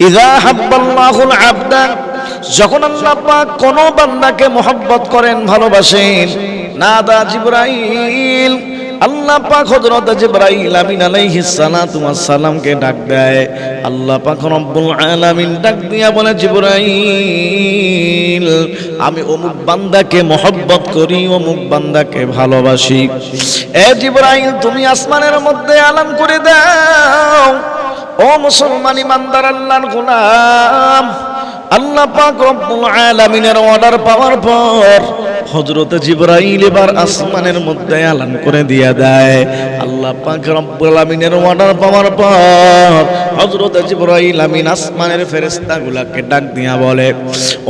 ইদা হাব্বাল্লাহুল আবদা যখন আল্লাহ কোন বান্দাকে মোহব্বত করেন, ভালোবাসেন, নাদা জিব্রাইল, আল্লাহ পাক হযরত জিব্রাইল আমিন আলাইহিস সালাতু ওয়াস সালামকে ডাক দেয়। আল্লাহ পাক রব্বুল আলামিন ডাক দিয়া বলে, জিব্রাইল, আমি অমুক বান্দাকে মহব্বত করি, অমুক বান্দাকে ভালোবাসি। এ জিব্রাইল, তুমি আসমানের মধ্যে আলাম করে দাও। ও মুসলমান ইমানদার, আল্লাহর গোলাম। আল্লাহ পাক রব্বুল আলামিনের অর্ডার পাওয়ার পর হযরত জিবরাইল এবার আসমানের মধ্যে আলান করে দিয়া দেয়। আল্লাহ পাক রব্বুল আলামিনের অর্ডার পাওয়ার পর হযরত জিবরাইল আমিন আসমানের ফেরেশতাগুলোকে ডাক দিয়া বলে,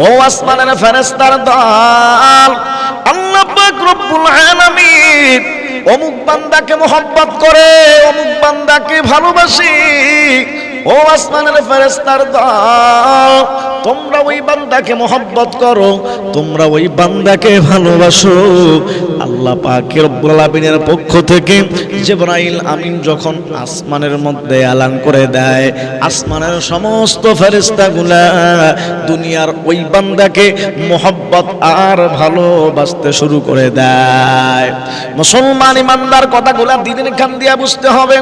ও আসমানের ফেরেশতার দল, আল্লাহ পাক রব্বুল আলামিন অমুক বান্দাকে মোহাম্মত করে অমুক বান্দাকে ভালোবাসি। ও আসমানের ফেরেস্তার দল তোমরা ওই বান্দাকে মোহব্বত করো, তোমরা ওই বান্দাকে ভালোবাসো। আল্লাহ পাকের আলামিনের পক্ষ থেকে জিবরাইল আমিন যখন আসমানের মধ্যে আলান করে দেয়, আসমানের সমস্ত ফেরেশতাগুলা দুনিয়ার ওই বান্দাকে মোহব্বত আর ভালোবাসতে শুরু করে দেয়। মুসলমান ইমানদার কথাগুলা দিনের কান দিয়া বুঝতে হবে।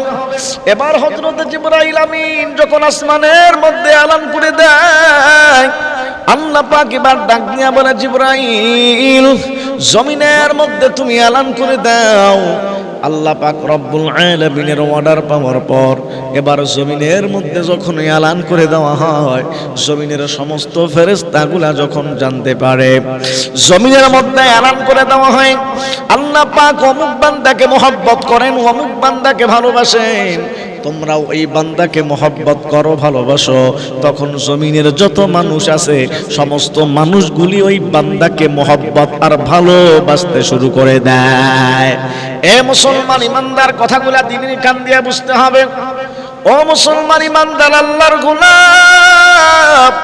এবার হযরত জিবরাইল আমিন যখন আসমানের মধ্যে আলান করে দেয় আল্লাহ পাক এবার ডাক দিয়া বলে, জিবরাইল, জমিনের মধ্যে তুমি আলান করে দাও। আল্লাহ পাক রব্বুল আলামিনের অর্ডার পাওয়ার পর এবার জমিনের মধ্যে যখন এলান করে দেওয়া হয়, জমিনের সমস্ত ফেরেশতাগুলা যখন জানতে পারে, জমিনের মধ্যে এলান করে দেওয়া হয়, আল্লাহ পাক অমুক বান্দাকে মোহব্বত করেন, অমুক বান্দাকে ভালোবাসেন। তোমরাও এই বান্দাকে মহব্বত করো, ভালোবাসো। তখন জমিনের যত মানুষ আছে, সমস্ত মানুষগুলি ওই বান্দাকে মোহব্বত আর ভালোবাসতে শুরু করে দেয়। এ মুসলমান ইমানদার, কথাগুলা দিনের কান দিয়ে বুঝতে হবে। ও মুসলমান ইমানদার, আল্লাহর গোলাপ।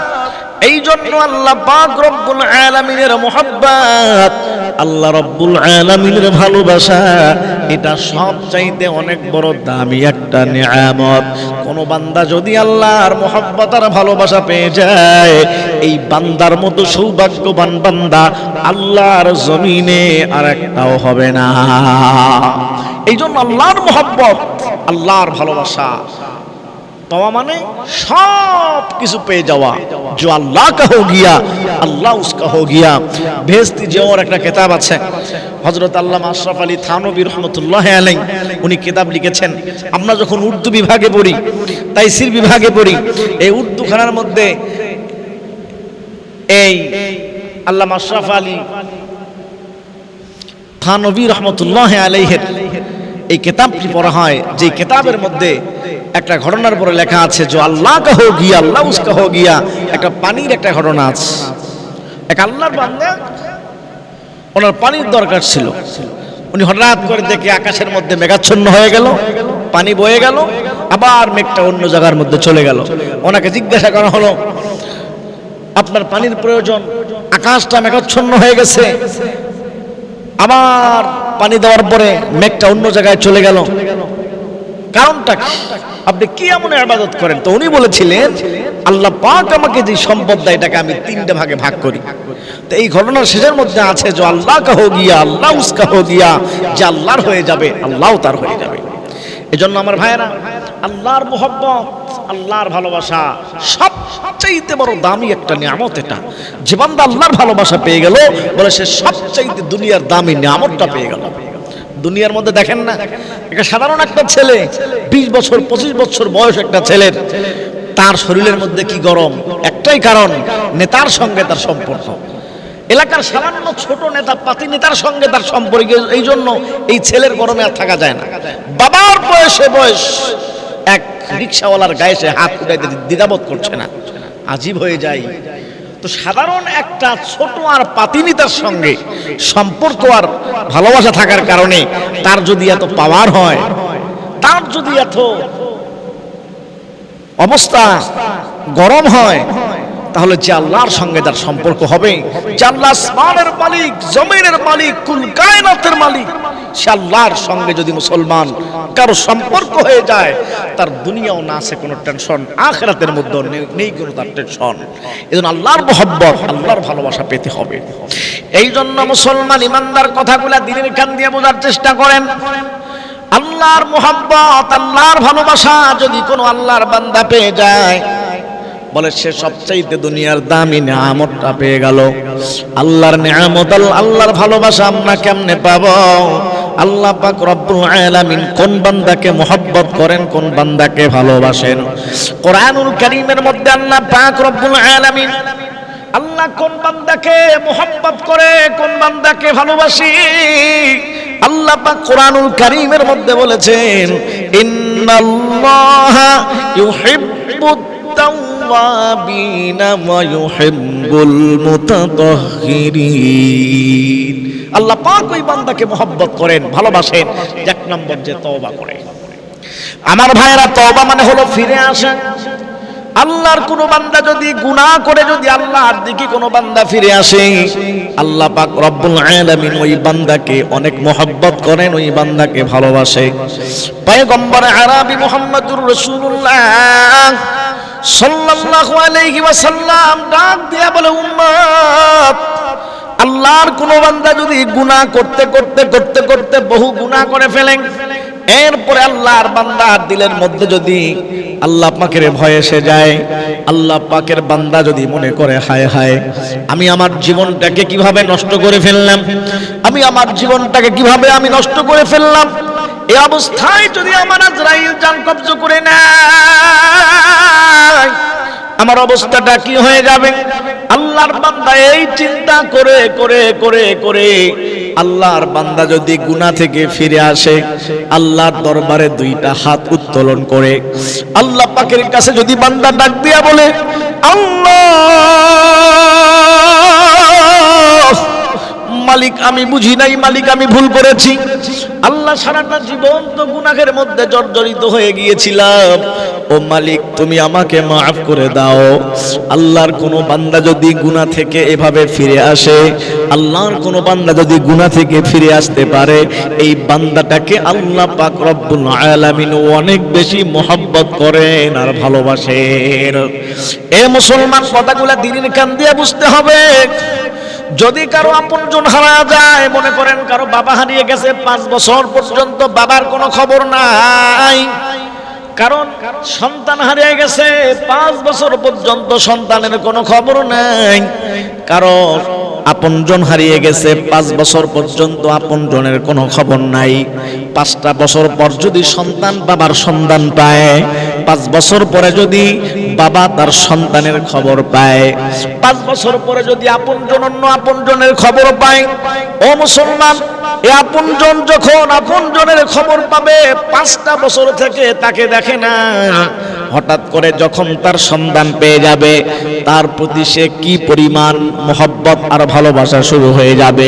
এই জন্য আল্লাহ পাক রব্বুল আলামিনের মোহাব্বত, আল্লাহ রব্বুল আলামিনের ভালোবাসা, এটা সব চাইতে অনেক বড় দামি একটা নিয়ামত। কোন বান্দা যদি আল্লাহর মোহাব্বত আর ভালোবাসা পেয়ে যায়, এই বান্দার মতো সৌভাগ্যবান বান্দা আল্লাহর জমিনে আর একটাও হবে না। এই জন্য আল্লাহর মোহাব্বত, আল্লাহর ভালোবাসা পাওয়া মানে সব কিছু পেয়ে যাওয়া जो अल्लाह का हो गया अल्लाह उसका हो गया ভেস্তি যাওয়ার একটা কিতাব আছে হযরত আল্লামা আশরাফ আলী থানবী রহমতুল্লাহ আলাই উনি কিতাব লিখেছেন আমরা যখন উর্দু বিভাগে পড়ি তাইসির বিভাগে পড়ি এই উর্দু খানার মধ্যে এই আল্লামা আশরাফ আলী থানবী রহমতুল্লাহ আলাইহের এই কিতাবটি পড়া হয় যে কিতাবের মধ্যে একটা ঘটনার পরে লেখা আছে, যে আল্লাহ কা হো গিয়া, আল্লাহ উসকা হো গিয়া। একটা পানির একটা ঘটনা আছে। এক আল্লাহর বান্দা, ওনার পানির দরকার ছিল। উনি হঠাৎ করে দেখে আকাশের মধ্যে মেঘাচ্ছন্ন হয়ে গেল, পানি বয়ে গেল, আবার মেঘটা অন্য জায়গার মধ্যে চলে গেল। ওনাকে জিজ্ঞাসা করা হলো, আপনার পানির প্রয়োজন, আকাশটা মেঘাচ্ছন্ন হয়ে গেছে। আবার পানি দেওয়ার পরে মেঘটা অন্য জায়গায় চলে গেল। কারণটা কি আপনি কি এমন আবাদত করেন? তো উনি বলেছিলেন, আল্লাহ পাক আমাকে যে সম্পদ দেয়, এটাকে আমি তিনটে ভাগে ভাগ করি। তো এই ঘটনার শেষের মধ্যে আছে যে আল্লাহ কা হো গিয়া আল্লাহ উসকা হো গিয়া, যে আল্লাহর হয়ে যাবে আল্লাহ তার হয়ে যাবে। এজন্য আমার ভাইয়েরা, আল্লাহর মোহব্বত, আল্লাহর ভালোবাসা সব সবচাইতে বড় দামি একটা নিয়ামত এটা। যে বান্দা আল্লাহর ভালোবাসা পেয়ে গেল, বলে সে সবচাইতে দুনিয়ার দামি নিয়ামতটা পেয়ে গেল। দুনিয়ার মধ্যে দেখেন না। একটা সাধারণ একটা ছেলে, বিশ বছর, পঁচিশ বছর বয়স একটা ছেলের, তার শরীরের মধ্যে কি গরম? একটাই কারণ, নেতার সঙ্গে তার সম্পর্ক। এলাকার সামান্য ছোট নেতা পাতি নেতার সঙ্গে তার সম্পর্কে, এই জন্য এই ছেলের গরমে আর থাকা যায় না। বাবার বয়সে বয়স, এক রিক্সাওয়ালার গায়ে সে হাত উঠাইতে দ্বিধাবোধ করছে না। আজীব হয়ে যায়। তো সাধারণ একটা ছোট আর পাতিনিতার সঙ্গে সম্পর্ক আর ভালোবাসা থাকার কারণে তার যদি এত পাওয়ার হয়, তার যদি এত অবস্থা গরম হয় তাহলে যে আল্লাহর সঙ্গে তার সম্পর্ক হবে, যে আল্লাহ আসমানের মালিক, জমিনের মালিক, কুল কায়নাতের মালিক, সে আল্লাহর সঙ্গে যদি মুসলমান কারও সম্পর্ক হয়ে যায়, তার দুনিয়াও না আছে কোনো টেনশন আখেরাতের মধ্যে নেই কোনো তার টেনশন এই জন্য আল্লাহর মোহব্বত, আল্লাহর ভালোবাসা পেতে হবে। এই জন্য মুসলমান ইমানদার কথাগুলা দিনের কান দিয়ে বোঝার চেষ্টা করেন। আল্লাহর মোহাব্বত, আল্লাহর ভালোবাসা যদি কোনো আল্লাহর বান্দা পেয়ে যায় বলে, সে সবচাইতে দুনিয়ার দামি নিয়ামতটা পেয়ে গেল। আল্লাহর নিয়ামত আল্লাহর ভালোবাসা আমরা কেমনে পাব? আল্লাহ পাক রব্বুল আলামিন কোন বান্দাকে মোহাব্বত করেন, কোন বান্দাকে ভালোবাসেন? কোরআনুল কারীমের মধ্যে আল্লাহ পাক রব্বুল আলামিন আল্লাহ কোন বান্দাকে মোহাব্বত করে, কোন বান্দাকে ভালোবাসি? আল্লাহ পাক কোরআনুল কারীমের মধ্যে বলেছেন, ইন্নাল্লাহা ইউহিব্বুত ওয়া ইউহিব্বুল মুতাতাহহিরিন আল্লাহ পাক ওই বান্দাকে মোহাব্বত করেন, ভালোবাসেন, এক নম্বর যে তওবা করে। আমার ভাইয়েরা, তওবা মানে হলো ফিরে আসা। আল্লাহর কোন বান্দা যদি গুনাহ করে, যদি আল্লাহর দিকে কোন বান্দা ফিরে আসে, আল্লাহ পাক রব্বুল আলামিন ওই বান্দাকে অনেক মোহাব্বত করেন, ওই বান্দাকে ভালোবাসে। পয়গম্বর আরবি মুহাম্মদুর রাসূলুল্লাহ সাল্লাল্লাহু আলাইহি ওয়াসাল্লাম ডাক দিয়া বলে, উম্মত, আল্লাহর কোন বান্দা যদি গুনাহ করতে করতে করতে করতে বহু গুনাহ করে ফেলেন, এরপরে আল্লাহর বান্দার দিলের মধ্যে যদি আল্লাহ পাকের ভয় এসে যায়, আল্লাহ পাকের বান্দা যদি মনে করে, হায় হায়, আমি আমার জীবনটাকে কীভাবে নষ্ট করে ফেললাম, আমি আমার জীবনটাকে কীভাবে আমি নষ্ট করে ফেললাম এই অবস্থায় যদি আমার আজরাইল জান কবজ করে নেয়, আমার অবস্থাটা কি হয়ে যাবে? আল্লাহর বান্দা এই চিন্তা করে করে করে করে আল্লাহর বান্দা যদি গুনাহ থেকে ফিরে আসে, আল্লাহর দরবারে দুইটা হাত উত্তোলন করে। আল্লাহ পাকের কাছে যদি বান্দা ডাক দিয়া বলে, আল্লাহ! মালিক, আমি বুঝি নাই মালিক, আমি ভুল করেছি। আল্লাহ সারাটা জীবন তো গুনাহের মধ্যে জর্জরিত হয়ে গিয়েছিলাম। ও মালিক, তুমি আমাকে মাফ করে দাও। আল্লাহর কোন বান্দা যদি গুনাহ থেকে এভাবে ফিরে আসে, আল্লাহর কোন বান্দা যদি গুনাহ থেকে ফিরে আসতে পারে, এই বান্দাটাকে আল্লাহ পাক রব্বুল আলামিন অনেক বেশি মোহাব্বত করেন আর ভালোবাসেন। এ মুসলমান কথাগুলা দিনের কান দিয়ে বুঝতে হবে। যদি কারও আপনজন হারা যায়, মনে করেন কারও বাবা হারিয়ে গেছে, পাঁচ বছর পর্যন্ত বাবার কোনো খবর নাই। কারণ সন্তান হারিয়ে গেছে, পাঁচ বছর পর্যন্ত সন্তানের কোনো খবর নাই। কারণ আপনজন হারিয়ে গেছে, পাঁচ বছর পর্যন্ত আপনজনের কোনো খবর নাই। পাঁচটা বছর পর যদি সন্তান বাবার সন্তান পায়, পাঁচ বছর পরে যদি বাবা তার সন্তানের খবর পায়, পাঁচ বছর পরে যদি আপনজন অন্য আপনজনের খবর পায়, ও মুসলমান, এ আপনজন যখন আপনজনের খবর পাবে, পাঁচটা বছর থেকে তাকে দেখে না হঠাৎ করে যখন তার সন্ধান পেয়ে যাবে, তার প্রতি সে কি পরিমাণ মোহব্বত আর ভালোবাসা শুরু হয়ে যাবে?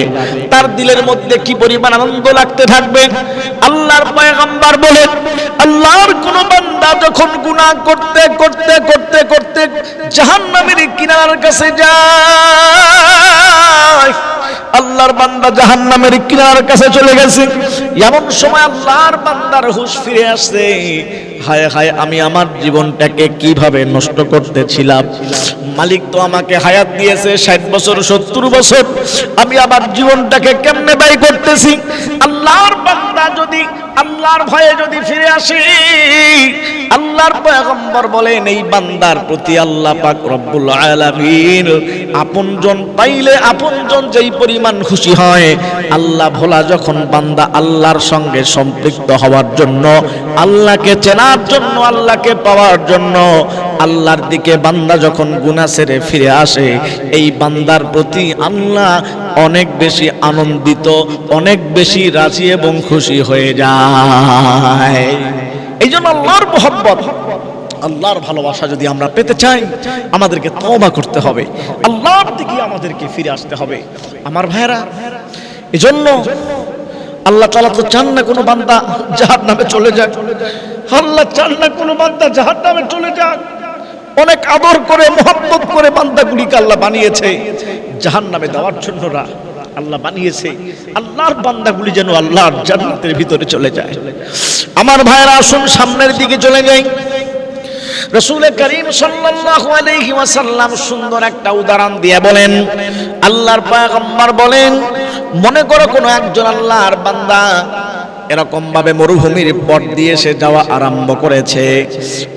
তার দিলের মধ্যে কি পরিমাণ আনন্দ লাগতে থাকবে? আল্লাহর পয়গম্বর বলে, আল্লাহর কোন বান্দা যখন গুনাহ করতে করতে করতে করতে জাহান্নামের কিনারার কাছে যায়, আল্লাহর বান্দা জাহান্নামের কিনার কাছে চলে গেছে। এমন সময় আল্লাহর বান্দার হুশ ফিরে আসছে হায় হায়, আমি আমার জীবনটাকে কীভাবে নষ্ট করতেছিলাম? মালিক তো আমাকে হায়াত দিয়েছে, ষাট বছর, সত্তর বছর। আমি আমার জীবনটাকে কেমনে ব্যয় করতেছি? আল্লাহর বান্দা যদি, আল্লাহর ভয়ে যদি ফিরে আসি, আল্লাহর পয়গম্বর বলেন, এই বান্দার প্রতি আল্লাহ পাক রব্বুল আলামিন আপনজন পাইলে আপনজন যেই পরিমাণ খুশি হয়, আল্লাহ ভোলা যখন বান্দা আল্লাহর সঙ্গে সম্পৃক্ত হওয়ার জন্য, আল্লাহকে চেনার জন্য, আল্লাহকে পাওয়ার জন্য আল্লাহর দিকে বান্দা যখন গুনাহ ছেড়ে ফিরে আসে, এই বান্দার প্রতি আল্লাহ অনেক বেশি আনন্দিত, অনেক বেশি রাজি এবং খুশি হয়ে যায়। এই জন্য আল্লাহর মোহব্বত, আল্লাহর ভালোবাসা যদি আমরা পেতে চাই, আমাদেরকে তওবা করতে হবে, আল্লাহর দিকে আমাদেরকে ফিরে আসতে হবে। আমার ভাইরা এজন্য আল্লাহ তাআলা তো চান না কোনো বান্দা জাহার নামে চলে যাক। আল্লাহ চান না কোনো বান্দা জাহার নামে চলে যাক। অনেক আদর করে মোহাম্মত করে বান্দাগুলিকে আল্লাহ বানিয়েছে। জাহান নামে দেওয়ার জন্য আল্লাহ বানিয়েছে। আল্লাহর বান্দাগুলি যেন আল্লাহর জান্নাতের ভিতরে চলে যায়। আমার ভাইয়েরা, আসুন সামনের দিকে চলে যাই। রসুল করিম সাল্লাল্লাহু আলাইহি ওয়াসাল্লাম সুন্দর একটা উদাহরণ দিয়ে বলেন, আল্লাহর পয়গম্বর বলেন, মনে করো কোনো একজন আল্লাহর বান্দা এরকম ভাবে মরুভূমির পথ দিয়ে সে যাওয়া আরম্ভ করেছে।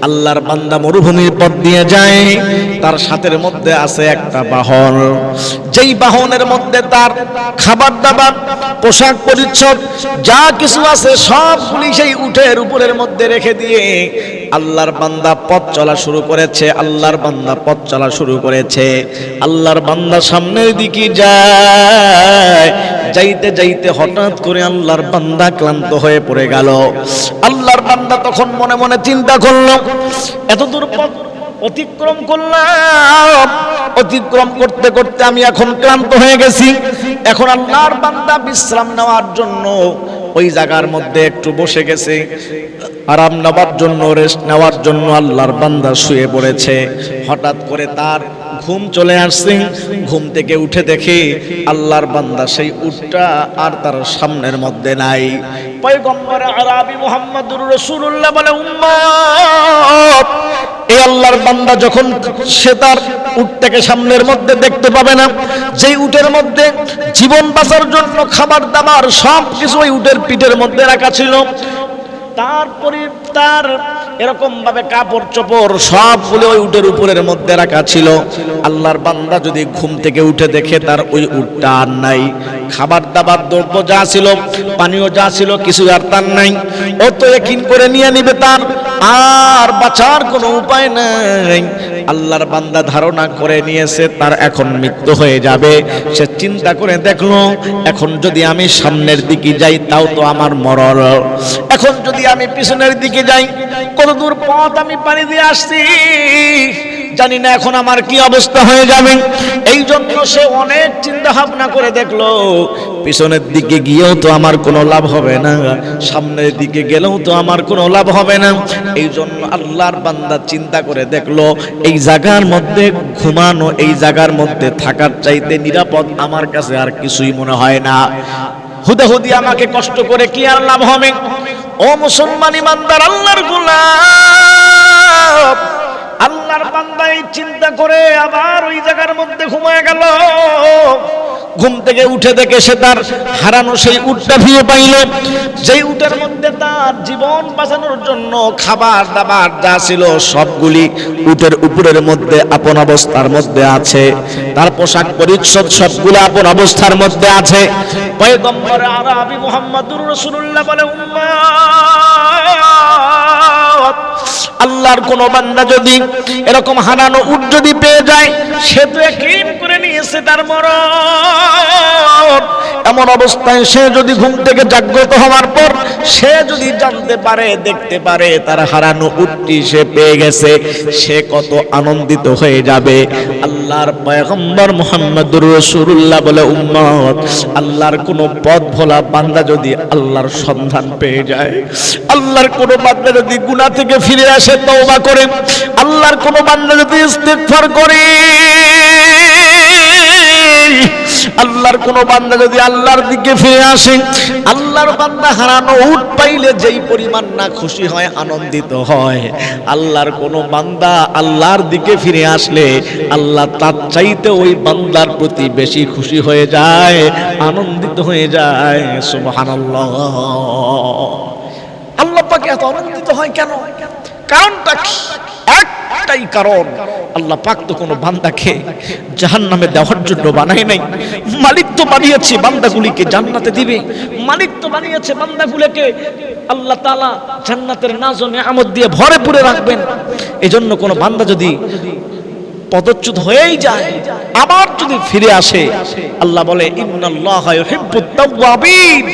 আল্লাহর বান্দা মরুভূমির পথ দিয়ে যায়, তার সাথের মধ্যে আছে একটা বাহন। যেই বাহনের মধ্যে তার খাবার দাবার, পোশাক পরিচ্ছদ, যা কিছু আছে সবগুলি সেই উঠের উপরের মধ্যে রেখে দিয়ে আল্লাহর বান্দা পথ চলা শুরু করেছে, আল্লাহর বান্দা পথ চলা শুরু করেছে। আল্লাহর বান্দা সামনের দিকে যায়, যাইতে যাইতে হঠাৎ করে আল্লাহর বান্দা ক্লান্ত হয়ে পড়ে গেল। আল্লাহর বান্দা তখন মনে মনে চিন্তা করল এত দূর পথ অতিক্রম করলাম, অতিক্রম করতে করতে আমি এখন ক্লান্ত হয়ে গেছি। এখন আল্লাহর বান্দা বিশ্রাম নেওয়ার জন্য ওই জায়গার মধ্যে একটু বসে গেছে। আরাম নেওয়ার জন্য রেস্ট নেওয়ার জন্য আল্লাহর বান্দা শুয়ে পড়েছে। হঠাৎ করে তার ঘুম চলে আসছে। ঘুম থেকে উঠে দেখে আল্লাহর বান্দা সেই উটটা আর তার সামনের মধ্যে নাই। পয়গম্বর আরবি মুহাম্মদুর রাসূলুল্লাহ বলে, উম্মত এই আল্লাহর বান্দা যখন সে তার উটটাকে সামনের মধ্যে দেখতে পাবে না, যেই উটের মধ্যে জীবন বাঁচার জন্য খাবার দাবার সব কিছু ওই উটের পিঠের মধ্যে রাখা ছিল, তারপরে তার এরকম ভাবে কাপড় চোপড় সবগুলো ওই উটের উপরের মধ্যে রাখা ছিল। আল্লাহর বান্দা যদি ঘুম থেকে উঠে দেখে তার ওই উটটা আর নাই। খাবার দাবার দ্রব্য যা ছিল, পানীয় যা ছিল, কিছু আর তার নাই। ও তো একিন করে নিয়ে নিবে তার। আর বাঁচার কোনো উপায় নাই। আল্লাহর বান্দা ধারণা করে নিয়েছে, তার এখন মৃত্যু হয়ে যাবে। সে চিন্তা করে দেখল, এখন যদি আমি সামনের দিকে যাই, তাও তো আমার মরল এখন যদি আমি পিছনের দিকে যাই কত দূর পথ আমি পানি দিয়ে আসছি? জানি না এখন আমার কি অবস্থা হয়ে যাবে। এই জন্য সে অনেক চিন্তা ভাবনা করে দেখল, পিছনের দিকে গিয়েও তো আমার কোনো লাভ হবে না, সামনের দিকে গেলেও তো আমার কোনো লাভ হবে না। এই জন্য আল্লাহর বান্দা চিন্তা করে দেখল, এই জায়গার মধ্যে ঘুমানো, এই জায়গার মধ্যে থাকার চাইতে নিরাপদ আমার কাছে আর কিছুই মনে হয় না। হুদাহুদি আমাকে কষ্ট করে কি আর লাভ হবে? ও মুসলমান ইমানদার, আল্লাহর গোলাম আল্লাহর বান্দা এই চিন্তা করে আবার ওই জায়গার মধ্যে ঘুমায় গেল। ঘুম থেকে উঠে দেখে সে তার হারানো সেই উটটা ফিরে পাইল। যেই উটের মধ্যে তার জীবন বাঁচানোর জন্য খাবার, দাবার যা ছিল সবগুলি উটের উপরের মধ্যে আপন অবস্থার মধ্যে আছে। তার পোশাক পরিচ্ছদ সবগুলো আপন অবস্থার মধ্যে আছে। পয়গম্বর আরবি মুহাম্মদুর রাসূলুল্লাহ বলে উম্মাত আল্লাহর কোন বান্দা যদি এরকম হারানো উট যদি পেয়ে যায়, সে তো একই করে নিয়েছে তার মরণ। এমন অবস্থায় সে যদি ঘুম থেকে জাগ্রত হওয়ার পর, সে যদি জানতে পারে, দেখতে পারে তার হারানো উটটি সে পেয়ে গেছে, সে কত আনন্দিত হয়ে যাবে। আল্লাহর পয়গম্বর মুহাম্মদুর রাসূলুল্লাহ বলে, উম্মত, আল্লাহর কোন পথ ভোলা বান্দা যদি আল্লাহর সন্ধান পেয়ে যায়, আল্লাহর কোন বান্দা যদি গুনাহ থেকে ফিরে আসে, তওবা করে। আল্লাহর কোন বান্দা যদি ইস্তিগফার করে, আল্লাহর কোন বান্দা যদি আল্লাহর দিকে ফিরে আসে, আল্লাহর বান্দা হারানো উট পাইলে যেই পরিমাণ না খুশি হয়, আনন্দিত হয়। আল্লাহর কোন বান্দা আল্লাহর দিকে ফিরে আসলে, আল্লাহ তার চাইতে ওই বান্দার প্রতি বেশি খুশি হয়ে যায়, আনন্দিত হয়ে যায়। সুবহানাল্লাহ। আল্লাহ পাকে এত আনন্দিত হয় কেন? কারণটা কি? একটাই কারণ, আল্লাহ পাক তো কোনো বান্দাকে জাহান নামে দেওয়ার জন্য বানায় নাই। মালিক তো বানিয়েছে বান্দাগুলিকে জান্নাতে দিবে। মালিক তো বানিয়েছে বান্দাগুলোকে আল্লাহ তাআলা জান্নাতের নাজো নিয়ামত দিয়ে ভরে পুরে রাখবেন। এজন্য কোনো বান্দা যদি পদচ্যুত হয়েই যায়, আবার যদি ফিরে আসে, আল্লাহ বলে, ইন্নাল্লাহা ইউহিব্বুত তাওয়াবিন।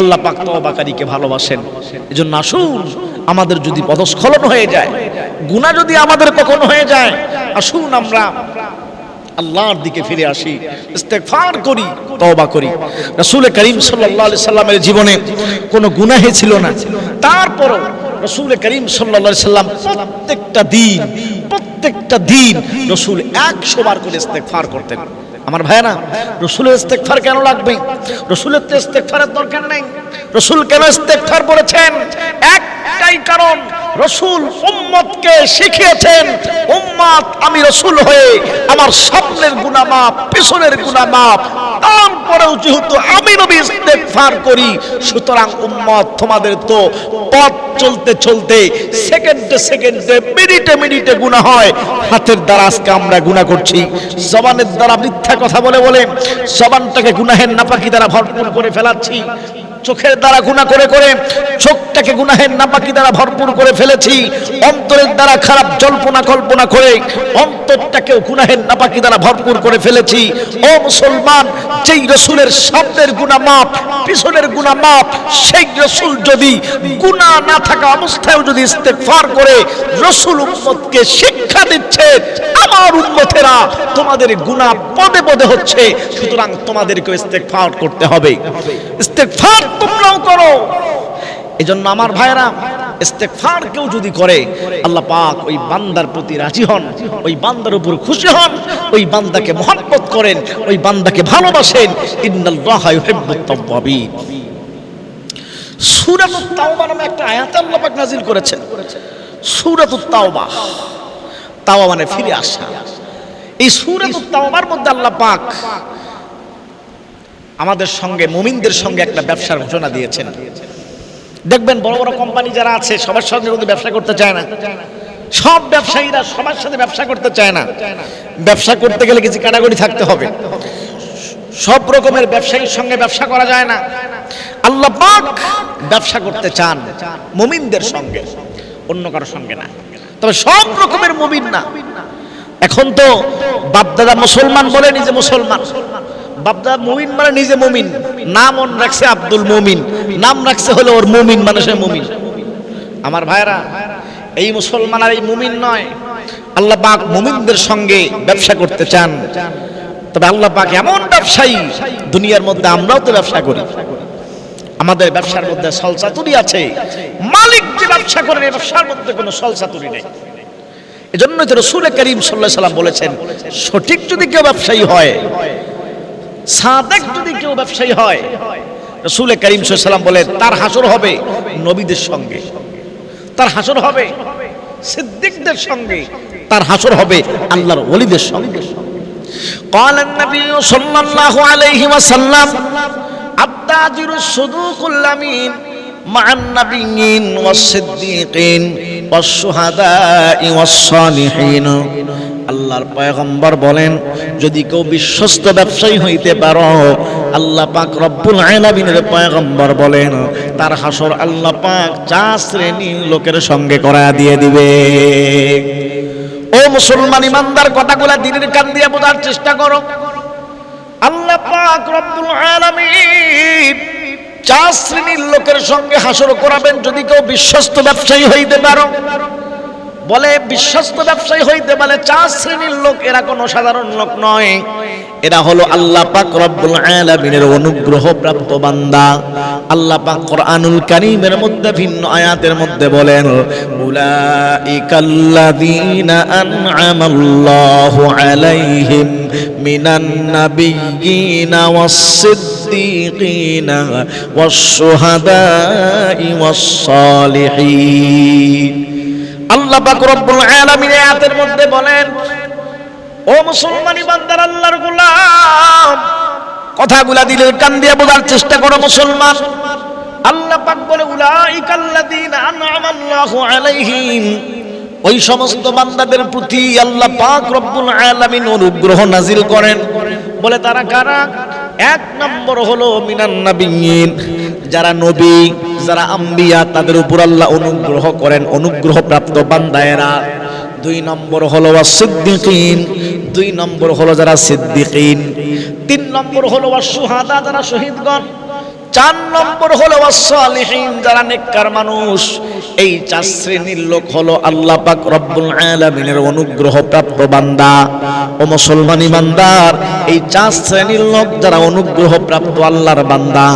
আল্লাহ পাক তওবাকারীকে ভালোবাসেন। এজন্য আসুন, আমাদের যদি পদস্খলন হয়ে যায়, গুনাহ যদি আমাদের কখনো হয়ে যায়, আসুন আমরা আল্লাহর দিকে ফিরে আসি, ইস্তেগফার করি, তওবা করি। রাসূল করিম সাল্লাল্লাহু আলাইহি সাল্লামের জীবনে কোনো গুনাহে ছিল না। তারপরও রসুল করিম সাল্লা সাল্লাম প্রত্যেকটা দিন প্রত্যেকটা দিন রসুল একশো বার করে ইস্তেগফার করতেন। আমার ভাইরা রসুলের ইস্তেকফার কেন লাগবে? রসুলের তো ইস্তেকফারের দরকার নেই। রসুল কেন ইস্তেকফার বলেছেন? একটাই কারণ, রসুল উম্মতকে শিখিয়েছেন, উম্মত আমি রসুল হয়ে আমার সামনের গুণা মাপ পেছনের গুণা মাপ তারপরেও যেহেতু আমি নবী ইস্তেগফার করি, সুতরাং উম্মত তোমাদের তো পথ চলতে চলতে সেকেন্ডে সেকেন্ডে, মিনিটে মিনিটে গুণা হয়। হাতের দ্বারা আজকে আমরা গুণা করছি। জবানের দ্বারা মিথ্যা কথা বলে বলে জবানটাকে গুনাহের নাপাকি দ্বারা ভরপুর করে ফেলাচ্ছি। চোখের দ্বারা গুণা করে করে চোখটাকে গুনাহের নাপাকি দ্বারা ভরপুর করে ফেলেছি। অন্তরের দ্বারা খারাপ জল্পনা কল্পনা করে অন্তরটাকেও গুনাহের নাপাকি দ্বারা ভরপুর করে ফেলেছি। ও মুসলমান, যেই রসুলের সামনের গুণা মাপ পিছনের গুণা মাপ সেই রসুল যদি গুণা না থাকা অবস্থায়ও যদি ইস্তেগফার করে, রসুল উম্মতকে শিক্ষা দিচ্ছে, আমার উম্মতেরা তোমাদের গুণা পদে পদে হচ্ছে, সুতরাং তোমাদেরকে ইস্তেগফার করতে হবে। ইস্তেগফার তোমরাও করো। এজন্য আমার ভাইরা ইস্তেগফার কেউ যদি করে, আল্লাহ পাক ওই বান্দার প্রতি রাজি হন, ওই বান্দার উপর খুশি হন, ওই বান্দাকে মহব্বত করেন, ওই বান্দাকে ভালোবাসেন। ইন্নাল্লাহা ইউহিব্বুত তাওয়াবিন। সূরাতুত তাওবা নামে একটা আয়াত আল্লাহ পাক নাজিল করেছেন। সূরাতুত তাওবা। তাওবা মানে ফিরে আসা। এই সূরাতুত তাওবার মধ্যে আল্লাহ পাক আমাদের সঙ্গে, মুমিনদের সঙ্গে একটা ব্যবসার ঘোষণা দিয়েছেন। দেখবেন বড় বড় কোম্পানি যারা আছে, সবার সঙ্গে কিন্তু ব্যবসা করতে চায় না। সব ব্যবসায়ীরা সবার সাথে ব্যবসা করতে চায় না। ব্যবসা করতে গেলে কিছু ক্যাটাগরি থাকতে হবে। সব রকমের ব্যবসায়ীর সঙ্গে ব্যবসা করা যায় না। আল্লাহ ব্যবসা করতে চান মুমিনদের সঙ্গে, অন্য কারোর সঙ্গে না। তবে সব রকমের মুমিন না। এখন তো বাপদাদা মুসলমান বলে নিজে মুসলমান। বাপদাদা মুমিন মানে নিজে মুমিন। নাম ওর রাখছে আব্দুল মুমিন। নাম রাখছে হলো ওর মুমিন মানে সে মুমিন। আমার ভাইরা এই মুসলমান আর এই মুমিন নয়। আল্লাহ পাক মুমিনদের সঙ্গে ব্যবসা করতে চান। তবে আল্লাহ পাক এমন ব্যবসায়ী দুনিয়ার মধ্যে আমরাও তো ব্যবসা করি। আমাদের ব্যবসার মধ্যে সলসাতুরি আছে। মালিক যে ব্যবসা করেন এই ব্যবসার মধ্যে কোনো সলসাতুরি নেই। এজন্য তো রসুল করিম সাল্লাহ সাল্লাম বলেছেন, সঠিক যদি কেউ ব্যবসায়ী হয় সাদেক যদি কেউ ব্যবসায়ী হয় রসুল করিম সাল্লাম বলে তার হাসর হবে নবীদের সঙ্গে তার হাসর হবে সিদ্দিকদের সঙ্গে তার হাসর হবে আল্লাহর ওলিদের সঙ্গে قال النبي صلى الله عليه وسلم التاجر الصدوق الأمين مع النبيين والصديقين والشهداء والصالحين আল্লাহর পয়গম্বর বলেন যদি কেউ বিশ্বস্ত ব্যবসায়ী হইতে পারো আল্লাহ পাক রব্বুল আলামিনের পয়গম্বর বলেন তার হাসর আল্লাহ পাক চার শ্রেণীর লোকের সঙ্গে করা দিয়ে দিবে ও মুসলমান ইমানদার কথাগুলা দিনের কান দিয়ে বোঝার চেষ্টা করো আল্লাহ পাক রব্বুল আলামিন চার শ্রেণির লোকের সঙ্গে হাসর করাবেন যদি কেউ বিশ্বস্ত ব্যবসায়ী হইতে পারো। বলে বিশ্বস্ত ব্যবসায়ী হইতে বলে চার শ্রেণির লোক, এরা কোনো সাধারণ লোক নয়। এরা হলো আল্লাহ পাক রব্বুল আলামিনের অনুগ্রহ প্রাপ্ত বান্দা। আল্লাহ পাক কোরআনুল কারীমের মধ্যে ভিন্ন আয়াতের মধ্যে বলেন, উলাইকাল্লাযীনা আন'আমাল্লাহু আলাইহিম মিনান নাবিয়্যিনা ওয়াস-সিদ্দীকিনা ওয়াস-শুহাদা'i ওয়াস-সালিহিন আল্লাহ পাক রব্বুল আলামিন আয়াতের মধ্যে বলেন, ও মুসলমানি বান্দার আল্লাহর গোলাম, কথাগুলা দিলের কান দিয়ে বোঝার চেষ্টা করো মুসলমান। আল্লাহ পাক বলে উলাইকাল্লাযীনা আন'আমাল্লাহু আলাইহিম। ওই সমস্ত বান্দাদের প্রতি আল্লাহ পাক রব্বুল আলামিন অনুগ্রহ নাজিল করেন। বলে তারা কারা? এক নম্বর হলো মিনান নাবিয়িন যারা নবী, যারা আম্বিয়া, তাদের উপর আল্লাহ অনুগ্রহ করেন অনুগ্রহ প্রাপ্ত বান্দায়েরা। দুই নম্বর হলো সিদ্দিকিন, দুই নম্বর হলো যারা সিদ্দিকিন। তিন নম্বর হলো সুহাদা, যারা শহীদগণ। চার নম্বর হলো, ওয়াসসালিহিন, যারা নেককার মানুষ, এই চার শ্রেণির লোক হলো আল্লাহ পাক রব্বুল আলামিনের অনুগ্রহ প্রাপ্ত বান্দা ও মুসলমান ইমানদার। এই চার শ্রেণির লোক যারা অনুগ্রহ প্রাপ্ত আল্লাহর বান্দা,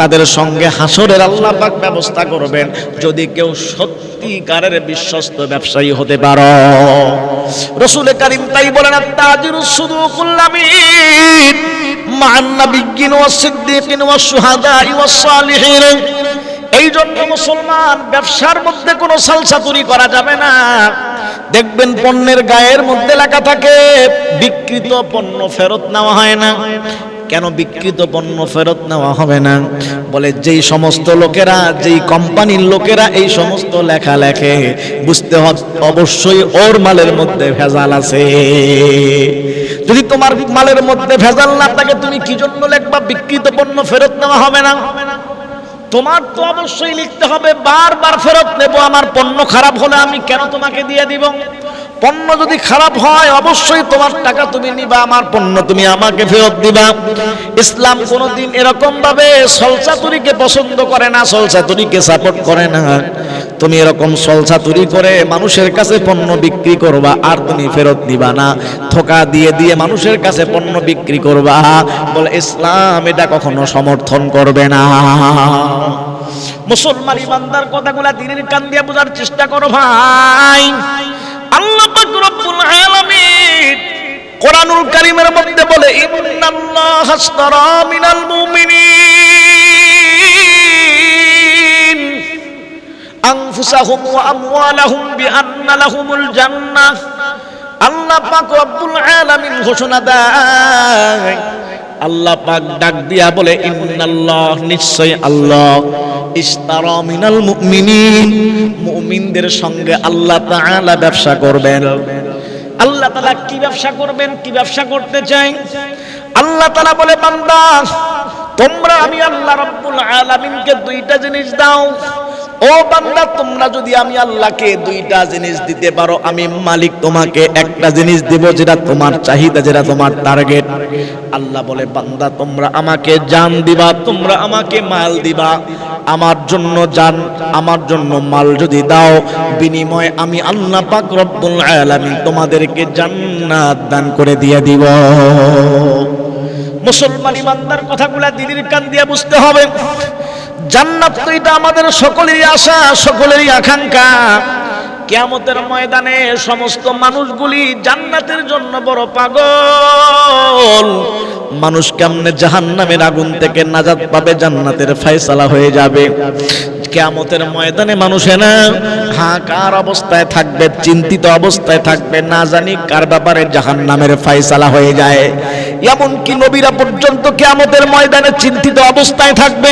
তাদের সঙ্গে হাসরের আল্লাহ পাক ব্যবস্থা করবেন। যদি কেউ সত্যিকারের বিশ্বস্ত ব্যবসায়ী হতে পারো। রসুল করিম তাই বলেন তাজিরুস সুদুকুল আমিন। সিদ্দীকিন ওয়াস শুহাদা'i ওয়াস সালিহিন। এই জন্য মুসলমান ব্যবসার মধ্যে কোনো সালসাতুরি করা যাবে না। দেখবেন পণ্যের গায়ের মধ্যে লেখা থাকে, বিকৃত পণ্য ফেরত নেওয়া হয় না। কেন বিকৃত পণ্য ফেরত নেওয়া হবে না? বলে যেই সমস্ত লোকেরা, যেই কোম্পানির লোকেরা এই সমস্ত লেখা লেখে, বুঝতে হবে অবশ্যই ওর মালের মধ্যে ভেজাল আছে। যদি তোমার মালের মধ্যে ভেজাল না থাকে, তুমি কি জন্য লেখবা? বিকৃত পণ্য ফেরত নেওয়া হবে না। তোমার তো অবশ্যই লিখতে হবে, বারবার ফেরত নেব, আমার পণ্য খারাপ হলে আমি কেন তোমাকে দিয়ে দিব? পণ্য যদি খারাপ হয়, অবশ্যই তোমার টাকা তুমি নিবা, আমার পণ্য তুমি আমাকে ফেরত দিবা। ইসলাম কোনোদিন এরকম ভাবে সলসাতুরিকে পছন্দ করে না সলসাতুরিকে সাপোর্ট করে না। তুমি এরকম সলসাতুরি করে মানুষের কাছে পণ্য বিক্রি করবা আর তুমি ফেরত দিবা না। থোকা দিয়ে দিয়ে মানুষের কাছে পণ্য বিক্রি করবা। বলে, ইসলাম এটা কখনো সমর্থন করবে না। মুসলমান ইমানদার কথাগুলা দিনের কান দিয়ে বোঝার চেষ্টা করো ভাই। আল্লাহ পাক রব্বুল আলামিন কোরআনুল কারীমের মধ্যে বলে, ইন্নাল্লাহ হাসতারা মিনাল মুমিনিন। আনফুসাহুম ওয়া আমওয়ালাহুম বিআন্না লাহুমুল জান্নাহ আল্লাহ পাক রব্বুল আলামিন ঘোষণা দেয়, আল্লাহ পাক ডাক দিয়া বলে, ইন্নাল্লাহ, নিশ্চয় আল্লাহ। ইস্তারা মিনাল মুমিনিন। মুমিনদের সঙ্গে আল্লাহ তাআলা ব্যবসা করবেন। আল্লাহ তাআলা কি ব্যবসা করবেন, কি ব্যবসা করতে চাই? আল্লাহ তাআলা বলে, বান্দা, তোমরা আমি আল্লাহ রাব্বুল আলামিনকে দুইটা জিনিস দাও। ও বান্দা, তোমরা যদি আমি আল্লাহকে দুইটা জিনিস দিতে পারো, আমি মালিক তোমাকে একটা জিনিস দেব যেটা তোমার চাহিদা, যেটা তোমার টার্গেট। আল্লাহ বলে, বান্দা, তোমরা আমাকে জান দিবা, তোমরা আমাকে মাল দিবা। আমার জন্য জান, আমার জন্য মাল যদি দাও, বিনিময় আমি আল্লাহ পাক রব্বুল আলামিন তোমাদেরকে জান্নাত দান করে দিয়ে দিব। মুসলমান ইমানদার কথাগুলা দিদির কান দিয়ে বুঝতে হবে। জান্নাত তো এটা আমাদের সকলেরই আশা, সকলেরই আকাঙ্ক্ষা। কিয়ামতের ময়দানে সমস্ত মানুষগুলি জান্নাতের জন্য বড় পাগল। মানুষ কেমনে জাহান্নামের আগুন থেকে নাজাত পাবে, জান্নাতের ফয়সালা হয়ে যাবে। কেয়ামতের ময়দানে মানুষেরা হাহাকার অবস্থায় থাকবে, চিন্তিত অবস্থায় থাকবে, না জানি কার ব্যাপারে জাহান নামের ফাইসালা হয়ে যায়। এমনকি নবীরা পর্যন্ত কেয়ামতের ময়দানে চিন্তিত অবস্থায় থাকবে,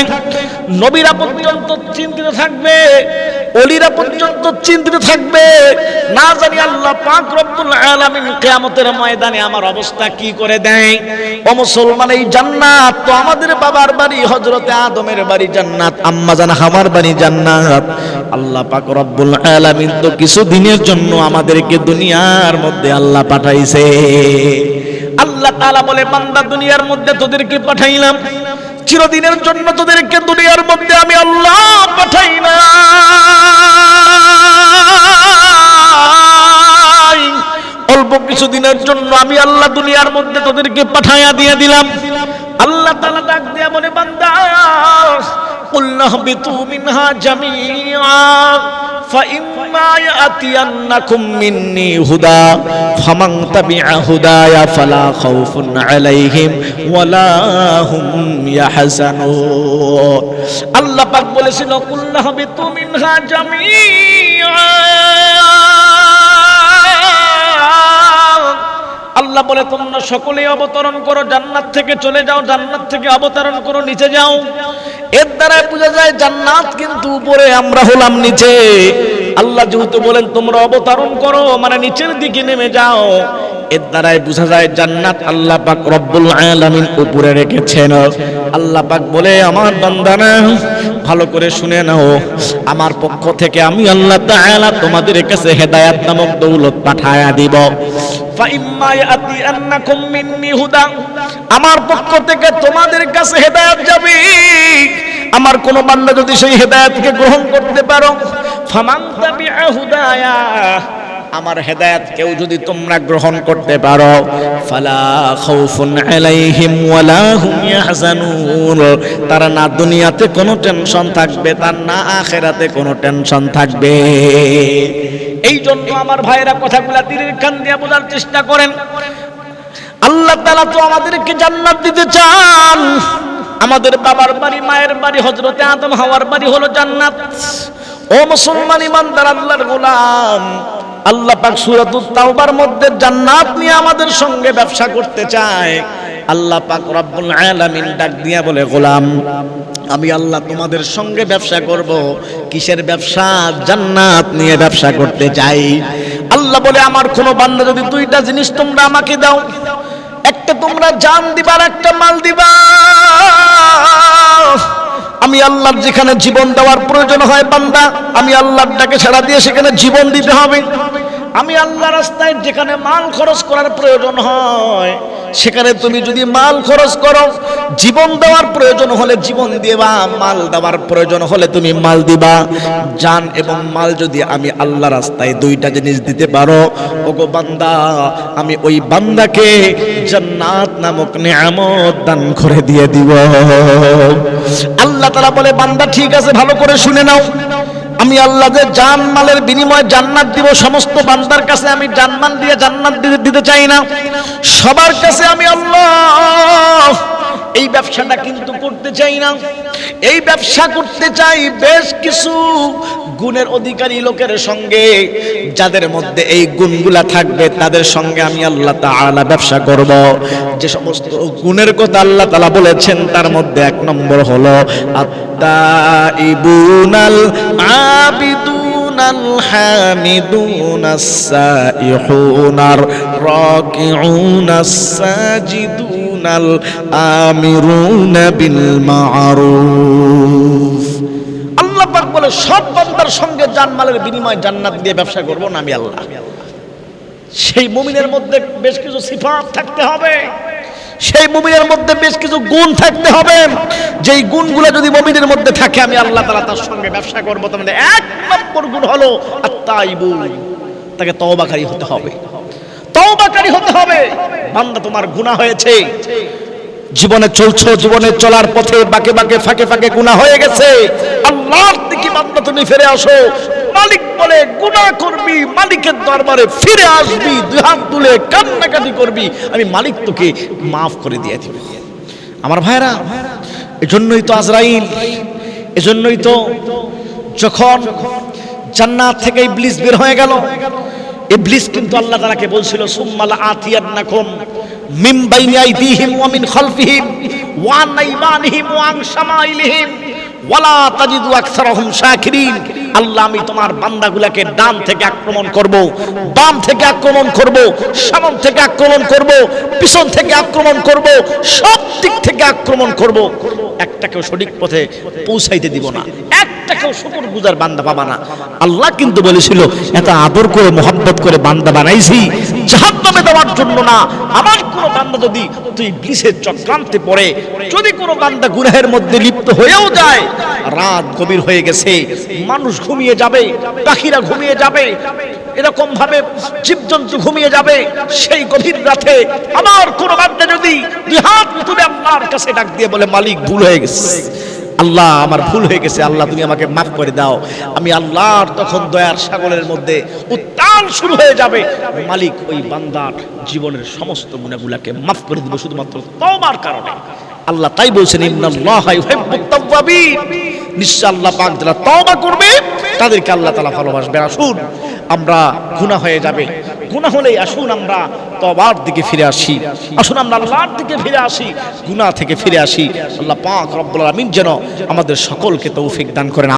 নবীরা পর্যন্ত চিন্তিত থাকবে। অলিরা পর্যন্ত চিন্তিত থাকবে। না জানি আল্লাহ পাক রব্বুল আলামিন কিয়ামতের ময়দানে আমার অবস্থা কি করে দেয়। ও মুসলমান, এই জান্নাত তো আমাদের বাবার বাড়ি, হযরতে আদমের বাড়ি জান্নাত, আম্মা জান আমার বাড়ি জান্নাত। আল্লাহ পাক রব্বুল আলামিন তো কিছু দিনের জন্য আমাদেরকে দুনিয়ার মধ্যে আল্লাহ পাঠাইছে। আল্লাহ তাআলা বলে, বান্দা দুনিয়ার মধ্যে তোদেরকে পাঠাইলাম। চিরদিনের জন্য তোদেরকে দুনিয়ার মধ্যে আমি আল্লাহ পাঠাই না অল্প কিছুদিনের জন্য আমি আল্লাহ দুনিয়ার মধ্যে তোদেরকে পাঠাইয়া দিয়ে দিলাম। আল্লাহ তালা ডাক দেয়া মনে বান্দা উল্লাহ বিতু মিনহা জামিয়া। فإما يأتينكم مني هدى فمن تبع هدايا فلا خوف عليهم ولا هم يحزنون আল্লাহ পাক বলেছিল কুল্লাহ বিতু মিনহা জামিআ আল্লাহ বলে তোমরা সকলেই অবতরণ করো জান্নাত থেকে চলে যাও জান্নাত থেকে অবতরণ করো নিচে যাও এর দ্বারা বোঝা যায় জান্নাত কিন্তু উপরে আমরা হলাম নিচে। আল্লাহ যেহেতু বলেন, তোমরা অবতরণ করো মানে নিচের দিকে নেমে যাও। এর দ্বারাই বোঝা যায় জান্নাত আল্লাহ পাক রব্বুল আলামিন উপরে রেখেছেন। আল্লাহ পাক বলে, আমার বান্দানা ভালো করে শুনে নাও। আমার পক্ষ থেকে আমি আল্লাহ তাআলা তোমাদের কাছে হেদায়াত নামক দৌলত পাঠায়া দিব। আমার পক্ষ থেকে তোমাদের কাছে হেদায়েত যাবে। আমার কোন বান্দা যদি সেই হেদায়েতকে গ্রহণ করতে পারো আমার হেদায়েত কেউ যদি তোমরা গ্রহণ করতে পারো, ফালা হুম তারা না দুনিয়াতে কোনো টেনশন থাকবে, তার না আখেরাতে কোনো টেনশন থাকবে। এই জন্য আমার ভাইয়েরা কথাগুলা তীরের কান দিয়ে বোঝার চেষ্টা করেন। আল্লাহ তাআলা তো আমাদেরকে জান্নাত দিতে চান। আমাদের বাবার বাড়ি, মায়ের বাড়ি হজরতে আদম হাওয়ার বাড়ি হলো জান্নাত। ও মুসলমান ইমানদার আল্লাহর গোলাম। আল্লাহ পাক সূরাতুত তাওবার মধ্যে জান্নাত নিয়ে আমাদের সঙ্গে ব্যবসা করতে চায়। আল্লাহ পাক রব্বুল আলামিন ডাক দিয়া বলে, গোলাম, আমি আল্লাহ তোমাদের সঙ্গে ব্যবসা করব। কিসের ব্যবসা? জান্নাত নিয়ে ব্যবসা করতে চাই। আল্লাহ বলে, আমার কোনো বান্দা যদি দুইটা জিনিস তোমরা আমাকে দাও, একটা তোমরা জান দিবার একটা মাল দিবা। আমি আল্লাহর যেখানে জীবন দেওয়ার প্রয়োজন হয় বান্দা, আমি আল্লাহর ডাকে সাড়া দিয়ে সেখানে জীবন দিতে হবে। আমি আল্লাহ রাস্তায় যেখানে মাল খরচ করার প্রয়োজন হয় সেখানে তুমি যদি মাল খরচ করো, জীবন দেওয়ার প্রয়োজন হলে জীবন দিবা, মাল দেওয়ার প্রয়োজন হলে তুমি মাল দিবা। জান এবং মাল যদি আমি আল্লাহ রাস্তায় দুইটা জিনিস দিতে পারো, ওগো বান্দা, আমি ওই বান্দাকে জান্নাত নামক নিয়ামত দান করে দিয়ে দিব। আল্লাহ তাআলা বলে, বান্দা, ঠিক আছে, ভালো করে শুনে নাও। আমি আল্লাহ জান মালের বিনিময়ে জান্নাত দিব, সমস্ত বান্দার কাছে আমি জান্নাত দিয়ে জান্নাত দিতে চাই না। সবার কাছে আমি আল্লাহ এই ব্যবসাটা কিন্তু করতে চাই না এই ব্যবসা করতে চাই বেশ কিছু গুণের অধিকারী লোকের সঙ্গে যাদের মধ্যে এই গুণগুলা থাকবে তাদের সঙ্গে আমি আল্লাহ তাআলা ব্যবসা করব যে সমস্ত গুণের কথা আল্লাহ তাআলা বলেছেন তার মধ্যে এক নম্বর হলো আত্তাইবুনাল আবিদুন الحامدون السائحون الراكعون الساجدون নাল আমিরুনা বিল মারুফ আল্লাহ পাক বলে, সব বান্দার সঙ্গে জানমালের বিনিময় জান্নাত দিয়ে ব্যবসা করব না আমি আল্লাহ। সেই মুমিনের মধ্যে বেশ কিছু সিফাত থাকতে হবে। সেই মুমিনের মধ্যে বেশ কিছু গুণ থাকতে হবে। যেই গুণগুলো যদি মুমিনের মধ্যে থাকে, আমি আল্লাহ তালা তার সঙ্গে ব্যবসা করব। তার মানে এক নম্বর গুণ হলো আত্মাইবুল তাকে তওবাকারী হতে হবে। তওবাকারী হতে হবে। বান্দা, তোমার গুনাহ হয়েছে। জীবনে চলছো, জীবনে চলার পথে বাকে বাকে, ফাঁকে ফাঁকে গুনাহ হয়ে গেছে। আল্লাহর দিকে বান্দা, তুমি ফিরে আসো। মালিক বলে, গুনাহ করবি, মালিকের দরবারে ফিরে আসবি, দুই হাত তুলে কান্নাকাটি করবি। আমি মালিক তোকে মাফ করে দিয়ে দিব। আমার ভাইরা এজন্যই তো আজরাইল, এজন্যই তো যখন জান্নাত থেকে ইবলিস বের হয়ে গেল ইবলিস কিন্তু আল্লাহ তাআলাকে বলছিল সুম্মাল আতিয়ান্নাকুম মিন বাইনি আইদিহিম ওয়া মিন খালফিহিম ওয়া আন আইমানিহিম ওয়া আন শামাইলিহিম ওয়ালা তাজিদু আকসারহুম শাকিরিন। আল্লাহ, আমি তোমার বান্দাগুলাকে ডান থেকে আক্রমণ করব, বাম থেকে আক্রমণ করব, সামন থেকে আক্রমণ করব, পিছন থেকে আক্রমণ করব, সব দিক থেকে আক্রমণ করব। একটাকেও সঠিক পথে পৌঁছাইতে দিব না। একটাকেও শুকর গুজার বান্দা পাবা না। আল্লাহ কিন্তু বলেছিল, এত আদর করে, মোহাব্বত করে বান্দা বানাইছি, জাহান্নামে দেওয়ার জন্য না। আমার কোনো বান্দা যদি তুই ইবলিসের চক্রান্তে পড়ে, যদি কোনো বান্দা গুনাহের মধ্যে লিপ্ত হয়েও যায়, রাত গভীর হয়ে গেছে, মানুষ ঘুমিয়ে যাবে, পাখিরা ঘুমিয়ে যাবে, এরকম ভাবে জীবজন্তু ঘুমিয়ে যাবে, সেই গভীর রাতে আমার কোন বান্দা যদি দুই হাত তুলে আল্লাহর কাছে ডাক দিয়ে বলে, মালিক, ভুল হয়ে গেছে। আল্লাহ, আমার ভুল হয়ে গেছে, আল্লাহ, তুমি আমাকে মাফ করে দাও। আমি আল্লাহর তখন দয়ার সাগরের মধ্যে উত্তাল শুরু হয়ে যাবে। মালিক ওই বান্দার জীবনের সমস্ত গুণাগুলাকে মাফ করে দিব শুধুমাত্র তওবার কারণে। আল্লাহ তাই বলছেন নিশ্চয় আল্লাহ পাক যারা তওবা করবে, তাদেরকে আল্লাহ তাআলা ভালোবাসবেন। আসুন, আমরা গুনাহ হয়ে যাবে। গুনাহ হলেই আসুন আমরা তবার দিকে ফিরে আসি। আসুন আমরা আল্লাহর দিকে ফিরে আসি গুণা থেকে ফিরে আসি। আল্লাহ পাক রব্বুল আলামিন যেন আমাদের সকলকে তৌফিক দান করেন।